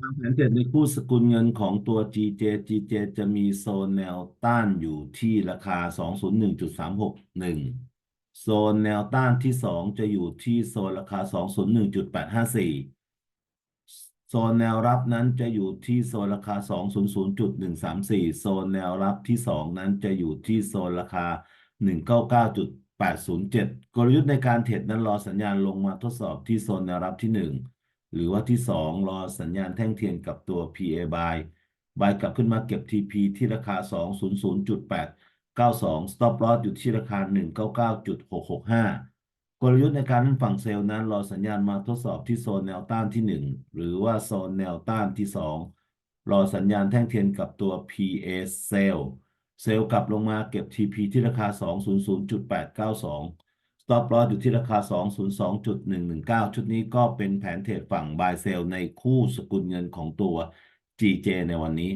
ความแผนเทรดในคู่สกุลเงินของตัว GJ GJ จะมีโซนแนวต้านอยู่ที่ราคา 201.361 โซนแนวต้านที่ 2 จะอยู่ที่โซนราคา 201.854 โซนแนวรับนั้นจะอยู่ที่โซนราคา 200.134 โซนแนวรับที่ 2 นั้นจะอยู่ที่โซนราคา 199.807 กลยุทธ์ในการเทรดนั้นรอสัญญาณลงมาทดสอบที่โซนแนวรับที่ 1 หรือว่าที่ 2 รอสัญญาณแท่งเทียนกับตัว PA buy buy กลับขึ้นมาเก็บ TP ที่ราคา 200.892 stop loss อยู่ที่ราคา 199.665 กลยุทธ์ในการเล่นฝั่งเซลล์นั้น รอสัญญาณมาทดสอบที่โซนแนวต้านที่ 1 หรือว่าโซนแนวต้านที่ 2 รอสัญญาณแท่งเทียนกับตัว PA sell เซลล์กลับลงมาเก็บ TP ที่ราคา 200.892 stop loss อยู่ที่ราคา 202.119 ชุดนี้ก็เป็นแผนเทรดฝั่ง buy sell ในคู่สกุลเงินของตัว GJ ในวันนี้